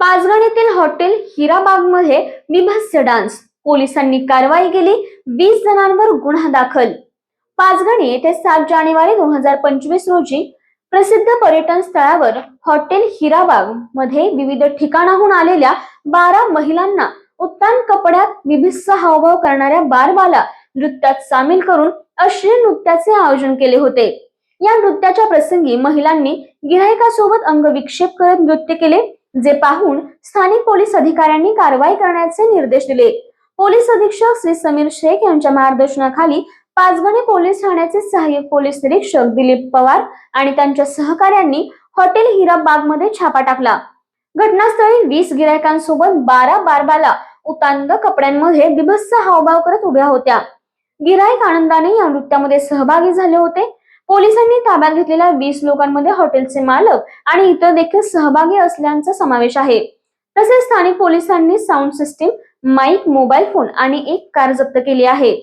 पाचगण येथील hotel हिराबागमध्ये बिभत्स dance. पोलिसांनी कारवाई केली वीस जणांवर गुन्हा दाखल. पाचगणी येथे सात जानेवारी दोन हजार पंचवीस रोजी प्रसिद्ध पर्यटन स्थळावर हॉटेल हिराबागमध्ये विविध ठिकाणाहून आलेल्या बारा महिलांना उत्तान कपड्यात विभिस्स हावभाव करणाऱ्या बारबाला नृत्यात सामील करून अश्लील नृत्याचे आयोजन केले होते. या नृत्याच्या प्रसंगी महिलांनी गिरायकासोबत अंगविक्षेप करत नृत्य केले. जे पाहून स्थानिक पोलीस अधिकाऱ्यांनी कारवाई करण्याचे निर्देश दिले. पोलीस अधीक्षक श्री समीर शेख यांच्या मार्गदर्शनाखाली पाचगणी पोलीस ठाण्याचे सहाय्यक पोलीस निरीक्षक दिलीप पवार आणि त्यांच्या सहकाऱ्यांनी हॉटेल हिराबागमध्ये छापा टाकला. घटनास्थळी वीस गिरायकांसोबत बारा बारबाला उतांग कपड्यांमध्ये बिभत्स हावभाव करत उभ्या होत्या. गिरायक आनंदाने या नृत्यामध्ये सहभागी झाले होते. पोलिसांनी ताब्यात घेतलेल्या वीस लोकांमध्ये हॉटेलचे मालक आणि इतर देखील सहभागी असल्याचा समावेश आहे. तसेच स्थानिक पोलिसांनी sound system mike mobile phone आणि एक कार जप्त केली आहे.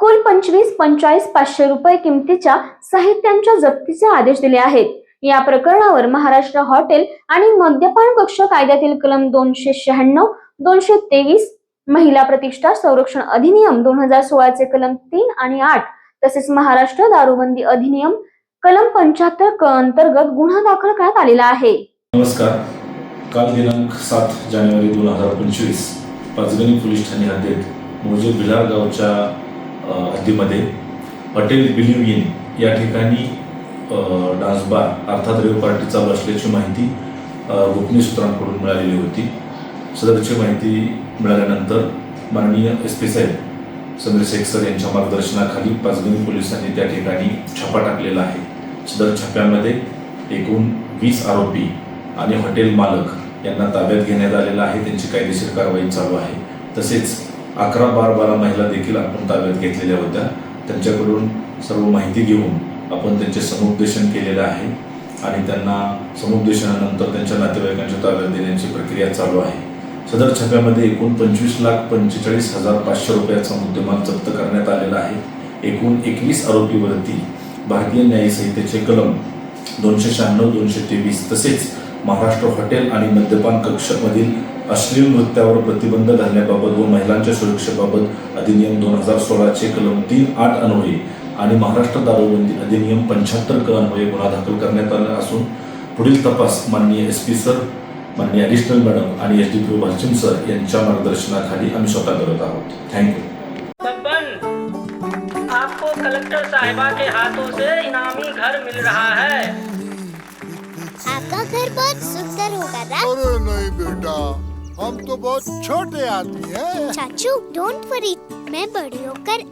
कुल पंचवीस पंचाळीस पाचशे रुपये किमतीच्या साहित्यांच्या जप्तीचे आदेश दिले आहेत. या प्रकरणावर महाराष्ट्र हॉटेल आणि मद्यपान कक्ष कायद्यातील कलम दोनशे शहाण्णव दोनशे तेवीस महिला प्रतिष्ठा संरक्षण अधिनियम दोन हजार सोळाचे कलम तीन आणि आठ तसेच महाराष्ट्र दारूबंदी अधिनियम कलम पंच्याहत्तर क अंतर्गत गुन्हा दाखल करण्यात आलेला आहे. नमस्कार. काल दिनांक सात जानेवारी दोन हजार पंचवीस पाचगणी पोलीस ठाणे हद्दीत मोजे भिलार गावच्या हद्दीमध्ये हॉटेल बिलिव्ह इन या ठिकाणी अ, डान्स बार अर्थात रेव पार्टी चालू असल्याची माहिती गोपनीय सूत्रांकडून मिळालेली होती. सदरची माहिती मिळाल्यानंतर माननीय एस पी साहेब समीर शेख सर यांच्या मार्गदर्शनाखाली पाचगणी पोलिसांनी त्या ठिकाणी छापा टाकलेला आहे. सदर छाप्यामध्ये एकूण वीस आरोपी आणि हॉटेल मालक यांना ताब्यात घेण्यात आलेला आहे. त्यांची कायदेशीर कारवाई चालू आहे. तसेच अकरा बार बारा महिला देखील आपण ताब्यात घेतलेल्या होत्या. त्यांच्याकडून सर्व माहिती घेऊन आपण त्यांचे समुपदेशन केलेलं आहे आणि त्यांना समुपदेशनानंतर त्यांच्या नातेवाईकांच्या ताब्यात देण्याची प्रक्रिया चालू आहे. सदर छप्यामध्ये एकूण पंचवीस लाख पंचेचाळीस हजार पाचशे रुपयाचा मुद्देमाल जप्त करण्यात आलेला आहे. एकूण एकवीस आरोपीवरती भारतीय न्याय संहितेचे कलम दोनशे शहाण्णव दोनशे तेवीस तसेच महाराष्ट्र हॉटेल आणि मद्यपान कक्षमधील अश्लील नृत्यावर प्रतिबंध घालण्याबाबत व महिलांच्या सुरक्षेबाबत अधिनियम दोन हजार सोळाचे कलम तीन आठ अन्वये आणि महाराष्ट्र दारूबंदी अधिनियम पंच्याहत्तर क अन्वये गुन्हा दाखल करण्यात आला असून पुढील तपास माननीय एस पी सर माननीय ॲडिशनल मॅडम आणि S D P Bhalchim sir यांच्या मार्गदर्शनाखाली आम्ही स्वतः करत आहोत. थँक्यू आपको कलेक्टर साहिबा के हाथों से इनामी घर मिल रहा है। आपका घर बहुत सुंदर होगा अरे नहीं बेटा हम तो बहुत छोटे आदमी हैं। चाचू डोंट वरी मैं बड़ी होकर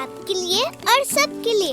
आपके लिए और सबके लिए